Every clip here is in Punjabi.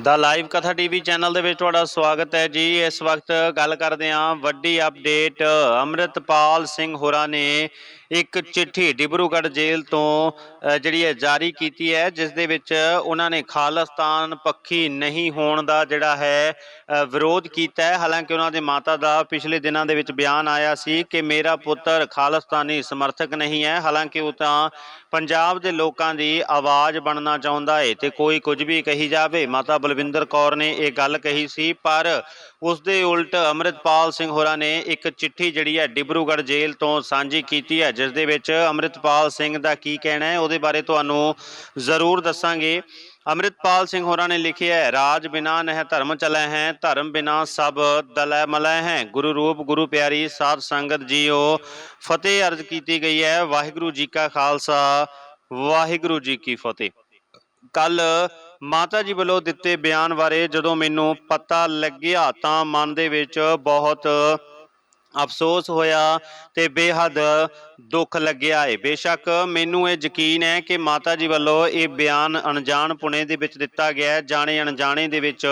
ਦਾ ਲਾਈਵ ਕਥਾ ਟੀਵੀ ਚੈਨਲ ਦੇ ਵਿੱਚ ਤੁਹਾਡਾ ਸਵਾਗਤ ਹੈ ਜੀ। ਇਸ ਵਕਤ ਗੱਲ ਕਰਦੇ ਹਾਂ ਵੱਡੀ ਅਪਡੇਟ। ਅੰਮ੍ਰਿਤਪਾਲ ਸਿੰਘ ਹੋਰਾਂ ਨੇ ਇੱਕ ਚਿੱਠੀ ਡਿਬਰੂਗੜ੍ਹ ਜੇਲ੍ਹ ਤੋਂ ਜਿਹੜੀ ਹੈ, ਜਾਰੀ ਕੀਤੀ ਹੈ, ਜਿਸ ਦੇ ਵਿੱਚ ਉਹਨਾਂ ਨੇ ਖਾਲਿਸਤਾਨ ਪੱਖੀ ਨਹੀਂ ਹੋਣ ਦਾ ਜਿਹੜਾ ਹੈ ਵਿਰੋਧ ਕੀਤਾ ਹੈ। ਹਾਲਾਂਕਿ ਉਹਨਾਂ ਦੇ ਮਾਤਾ ਦਾ ਪਿਛਲੇ ਦਿਨਾਂ ਦੇ ਵਿੱਚ ਬਿਆਨ ਆਇਆ ਸੀ ਕਿ ਮੇਰਾ ਪੁੱਤਰ ਖਾਲਸਤਾਨੀ ਸਮਰਥਕ ਨਹੀਂ ਹੈ। ਹਾਲਾਂਕਿ ਉਹ ਤਾਂ ਪੰਜਾਬ ਦੇ ਲੋਕਾਂ ਦੀ ਆਵਾਜ਼ ਬਣਨਾ ਚਾਹੁੰਦਾ ਹੈ ਤੇ ਕੋਈ ਕੁਝ ਵੀ ਕਹੀ ਜਾਵੇ। ਮਾਤਾ ਬਲਵਿੰਦਰ ਕੌਰ ਨੇ ਇਹ ਗੱਲ ਕਹੀ ਸੀ, ਪਰ ਉਸ ਦੇ ਉਲਟ ਅੰਮ੍ਰਿਤਪਾਲ ਸਿੰਘ ਹੋਰਾਂ ਨੇ ਇੱਕ ਚਿੱਠੀ ਜਿਹੜੀ ਹੈ ਡਿਬਰੂਗੜ੍ਹ ਜੇਲ੍ਹ ਤੋਂ ਸਾਂਝੀ ਕੀਤੀ ਹੈ, ਜਿਸ ਦੇ ਵਿੱਚ ਅੰਮ੍ਰਿਤਪਾਲ ਸਿੰਘ ਦਾ ਕੀ ਕਹਿਣਾ ਹੈ, ਉਹਦੇ ਬਾਰੇ ਤੁਹਾਨੂੰ ਜ਼ਰੂਰ ਦੱਸਾਂਗੇ। ਅੰਮ੍ਰਿਤਪਾਲ ਸਿੰਘ ਹੋਰਾਂ ਨੇ ਲਿਖਿਆ ਹੈ, ਰਾਜ ਬਿਨਾ ਨਹਿ ਧਰਮ ਚਲੈ ਹੈ, ਧਰਮ ਬਿਨਾ ਸਭ ਦਲੈ ਮਲੈ ਹੈ। ਗੁਰੂ ਰੂਪ, ਗੁਰੂ ਪਿਆਰੀ ਸਾਧ ਸੰਗਤ ਜੀਓ, ਫਤਿਹ ਅਰਜ਼ ਕੀਤੀ ਗਈ ਹੈ। ਵਾਹਿਗੁਰੂ ਜੀ ਕਾ ਖਾਲਸਾ, ਵਾਹਿਗੁਰੂ ਜੀ ਕੀ ਫਤਿਹ। ਕੱਲ ਮਾਤਾ ਜੀ ਵੱਲੋਂ ਦਿੱਤੇ ਬਿਆਨ ਬਾਰੇ ਜਦੋਂ ਮੈਨੂੰ ਪਤਾ ਲੱਗਿਆ ਤਾਂ ਮਨ ਦੇ ਵਿੱਚ ਬਹੁਤ ਅਫਸੋਸ ਹੋਇਆ ਤੇ ਬੇਹੱਦ ਦੁੱਖ ਲੱਗਿਆ ਹੈ ਬੇਸ਼ੱਕ ਮੈਨੂੰ ਇਹ ਯਕੀਨ ਹੈ ਕਿ ਮਾਤਾ ਜੀ ਵੱਲੋਂ ਇਹ ਬਿਆਨ ਅਣਜਾਣ ਪੁਣੇ ਦੇ ਵਿੱਚ ਦਿੱਤਾ ਗਿਆ ਹੈ। ਜਾਣੇ ਅਣਜਾਣੇ ਦੇ ਵਿੱਚ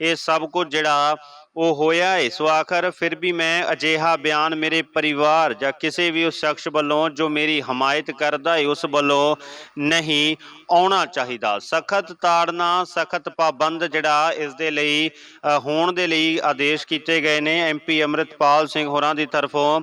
ਇਹ ਸਭ ਕੁਝ ਜਿਹੜਾ ਉਹ ਹੋਇਆ ਏ। ਸੋ ਆਖਰ ਫਿਰ ਵੀ ਮੈਂ ਅਜਿਹਾ ਬਿਆਨ ਮੇਰੇ ਪਰਿਵਾਰ ਜਾਂ ਕਿਸੇ ਵੀ ਉਸ ਸ਼ਖਸ ਵੱਲੋਂ ਜੋ ਮੇਰੀ ਹਮਾਇਤ ਕਰਦਾ ਏ, ਉਸ ਵੱਲੋਂ ਨਹੀਂ ਆਉਣਾ ਚਾਹੀਦਾ। ਸਖਤ ਤਾੜਨਾ, ਸਖਤ ਪਾਬੰਦ ਜਿਹੜਾ ਇਸ ਦੇ ਲਈ ਹੋਣ ਦੇ ਲਈ ਆਦੇਸ਼ ਕੀਤੇ ਗਏ ਨੇ। ਐਮਪੀ ਅੰਮ੍ਰਿਤਪਾਲ ਸਿੰਘ ਹੋਰਾਂ ਦੀ ਤਰਫੋਂ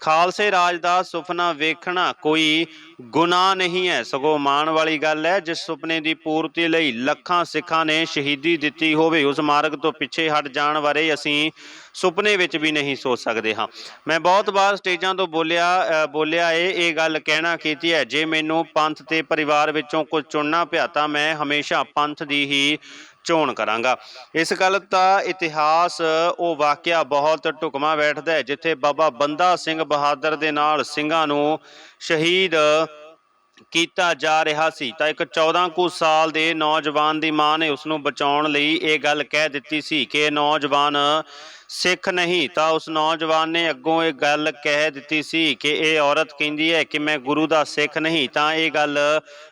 ਖਾਲਸੇ ਰਾਜ ਦਾ ਸੁਪਨਾ ਵੇਖਣਾ ਕੋਈ ਗੁਨਾਹ ਨਹੀਂ ਹੈ। ਸਗੋਂ ਮਾਣ ਵਾਲੀ ਗੱਲ ਹੈ ਜਿਸ ਸੁਪਨੇ ਦੀ ਪੂਰਤੀ ਲਈ ਲੱਖਾਂ ਸਿੱਖਾਂ ਨੇ ਸ਼ਹੀਦੀ ਦਿੱਤੀ ਹੋਵੇ ਉਸ ਮਾਰਗ ਤੋਂ ਪਿੱਛੇ ਹਟ ਜਾਣ ਬਾਰੇ ਅਸੀਂ ਸੁਪਨੇ ਵਿੱਚ ਵੀ ਨਹੀਂ ਸੋਚ ਸਕਦੇ ਹਾਂ। ਮੈਂ ਬਹੁਤ ਵਾਰ ਸਟੇਜਾਂ ਤੋਂ ਬੋਲਿਆ ਅ, ਬੋਲਿਆ ਏ ਇਹ ਗੱਲ ਕਹਿਣਾ ਕੀਤੀ ਹੈ ਜੇ ਮੈਨੂੰ ਪੰਥ ਤੇ ਪਰਿਵਾਰ ਵਿੱਚੋਂ ਕੁਝ ਚੁਣਨਾ ਪਿਆ ਤਾਂ ਮੈਂ ਹਮੇਸ਼ਾ ਪੰਥ ਦੀ ਹੀ ਚੋਣ ਕਰਾਂਗਾ। ਇਸ ਗੱਲ ਦਾ ਇਤਿਹਾਸ, ਉਹ ਵਾਕਿਆ ਬਹੁਤ ਢੁਕਮਾ ਬੈਠਦਾ ਹੈ, ਜਿੱਥੇ ਬਾਬਾ ਬੰਦਾ ਸਿੰਘ ਬਹਾਦਰ ਦੇ ਨਾਲ ਸਿੰਘਾਂ ਨੂੰ ਸ਼ਹੀਦ ਕੀਤਾ ਜਾ ਰਿਹਾ ਸੀ। ਤਾਂ ਇੱਕ 14 ਕੁ ਸਾਲ ਦੇ ਨੌਜਵਾਨ ਦੀ ਮਾਂ ਨੇ ਉਸ ਨੂੰ ਬਚਾਉਣ ਲਈ ਇਹ ਗੱਲ ਕਹਿ ਦਿੱਤੀ ਸੀ ਕਿ ਨੌਜਵਾਨ ਸਿੱਖ ਨਹੀਂ, ਤਾਂ ਉਸ ਨੌਜਵਾਨ ਨੇ ਅੱਗੋਂ ਇਹ ਗੱਲ ਕਹਿ ਦਿੱਤੀ ਸੀ ਕਿ ਇਹ ਔਰਤ ਕਹਿੰਦੀ ਹੈ ਕਿ ਮੈਂ ਗੁਰੂ ਦਾ ਸਿੱਖ ਨਹੀਂ, ਤਾਂ ਇਹ ਗੱਲ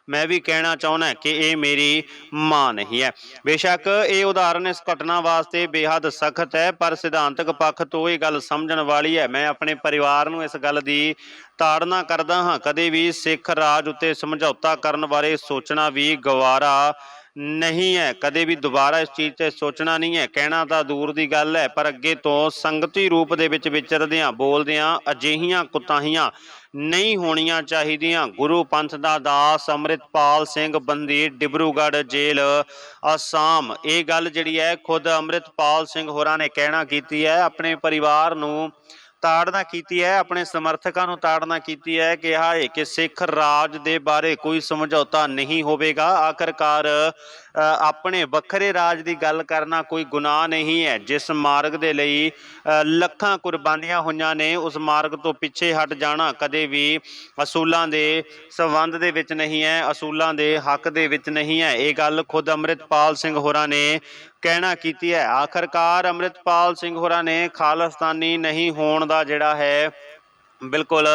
ਮੈਂ ਵੀ ਕਹਿਣਾ ਚਾਹੁੰਦਾ ਕਿ ਇਹ ਮੇਰੀ ਮਾਂ ਨਹੀਂ ਹੈ। ਬੇਸ਼ੱਕ ਇਹ ਉਦਾਹਰਨ ਇਸ ਘਟਨਾ ਵਾਸਤੇ ਬੇਹੱਦ ਸਖਤ ਹੈ, ਪਰ ਸਿਧਾਂਤਕ ਪੱਖ ਤੋਂ ਇਹ ਗੱਲ ਸਮਝਣ ਵਾਲੀ ਹੈ। ਮੈਂ ਆਪਣੇ ਪਰਿਵਾਰ ਨੂੰ ਇਸ ਗੱਲ ਦੀ ਤਾੜਨਾ ਕਰਦਾ ਹਾਂ, ਕਦੇ ਵੀ ਸਿੱਖ ਰਾਜ ਉੱਤੇ ਸਮਝੌਤਾ ਕਰਨ ਬਾਰੇ ਸੋਚਣਾ ਵੀ ਗਵਾਰਾ ਨਹੀਂ ਹੈ, ਕਦੇ ਵੀ ਦੁਬਾਰਾ ਇਸ ਚੀਜ਼ ਤੇ ਸੋਚਣਾ ਨਹੀਂ ਹੈ। ਕਹਿਣਾ ਤਾਂ ਦੂਰ ਦੀ ਗੱਲ ਹੈ, ਪਰ ਅੱਗੇ ਤੋਂ ਸੰਗਤੀ ਰੂਪ ਦੇ ਵਿੱਚ ਵਿਚਰਦਿਆਂ ਬੋਲਦਿਆਂ ਅਜਿਹੀਆਂ ਕੁਤਾਹੀਆਂ ਨਹੀਂ ਹੋਣੀਆਂ ਚਾਹੀਦੀਆਂ। ਗੁਰੂ ਪੰਥ ਦਾ ਦਾਸ ਅੰਮ੍ਰਿਤਪਾਲ ਸਿੰਘ ਬੰਦੀ, ਡਿਬਰੂਗੜ੍ਹ ਜੇਲ੍ਹ, ਅਸਾਮ। ਇਹ ਗੱਲ ਜਿਹੜੀ ਹੈ, ਖੁਦ ਅੰਮ੍ਰਿਤਪਾਲ ਸਿੰਘ ਹੋਰਾਂ ਨੇ ਕਹਿਣਾ ਕੀਤੀ ਹੈ, ਆਪਣੇ ਪਰਿਵਾਰ ਨੂੰ ਤਾੜਨਾ ਕੀਤੀ ਹੈ, ਆਪਣੇ ਸਮਰਥਕਾਂ ਨੂੰ ਤਾੜਨਾ ਕੀਤੀ ਹੈ ਕਿਹਾ ਹੈ ਕਿ ਸਿੱਖ ਰਾਜ ਦੇ ਬਾਰੇ ਕੋਈ ਸਮਝੌਤਾ ਨਹੀਂ ਹੋਵੇਗਾ। ਆਖਰਕਾਰ ਆਪਣੇ ਵੱਖਰੇ ਰਾਜ ਦੀ ਗੱਲ ਕਰਨਾ ਕੋਈ ਗੁਨਾਹ ਨਹੀਂ ਹੈ। ਜਿਸ ਮਾਰਗ ਦੇ ਲਈ ਲੱਖਾਂ ਕੁਰਬਾਨੀਆਂ ਹੋਈਆਂ ਨੇ, ਉਸ ਮਾਰਗ ਤੋਂ ਪਿੱਛੇ ਹਟ ਜਾਣਾ ਕਦੇ ਵੀ ਅਸੂਲਾਂ ਦੇ ਸੰਬੰਧ ਦੇ ਵਿੱਚ ਨਹੀਂ ਹੈ, ਅਸੂਲਾਂ ਦੇ ਹੱਕ ਦੇ ਵਿੱਚ ਨਹੀਂ ਹੈ। ਇਹ ਗੱਲ ਖੁਦ ਅੰਮ੍ਰਿਤਪਾਲ ਸਿੰਘ ਹੋਰਾਂ ਨੇ ਕਹਿਣਾ ਕੀਤੀ ਹੈ। ਆਖਰਕਾਰ ਅੰਮ੍ਰਿਤਪਾਲ ਸਿੰਘ ਹੋਰਾਂ ਨੇ ਖਾਲਿਸਤਾਨੀ ਨਹੀਂ ਹੋਣ ਦਾ ਜਿਹੜਾ ਹੈ ਬਿਲਕੁਲ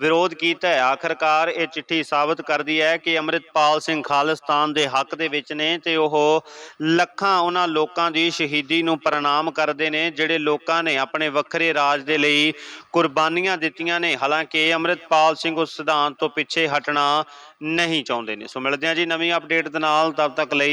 ਵਿਰੋਧ ਕੀਤਾ ਹੈ। ਆਖਰਕਾਰ ਇਹ ਚਿੱਠੀ ਸਾਬਤ ਕਰਦੀ ਹੈ ਕਿ ਅੰਮ੍ਰਿਤਪਾਲ ਸਿੰਘ ਖਾਲਿਸਤਾਨ ਦੇ ਹੱਕ ਦੇ ਵਿੱਚ ਨੇ ਤੇ ਉਹ ਲੱਖਾਂ ਉਹਨਾਂ ਲੋਕਾਂ ਦੀ ਸ਼ਹੀਦੀ ਨੂੰ ਪ੍ਰਣਾਮ ਕਰਦੇ ਨੇ, ਜਿਹੜੇ ਲੋਕਾਂ ਨੇ ਆਪਣੇ ਵੱਖਰੇ ਰਾਜ ਦੇ ਲਈ ਕੁਰਬਾਨੀਆਂ ਦਿੱਤੀਆਂ ਨੇ। ਹਾਲਾਂਕਿ ਅੰਮ੍ਰਿਤਪਾਲ ਸਿੰਘ ਉਸ ਸਿਧਾਂਤ ਤੋਂ ਪਿੱਛੇ ਹਟਣਾ ਨਹੀਂ ਚਾਹੁੰਦੇ ਨੇ। ਸੋ ਮਿਲਦੇ ਹਾਂ ਜੀ ਨਵੀਂ ਅਪਡੇਟ ਦੇ ਨਾਲ। ਤਦ ਤੱਕ ਲਈ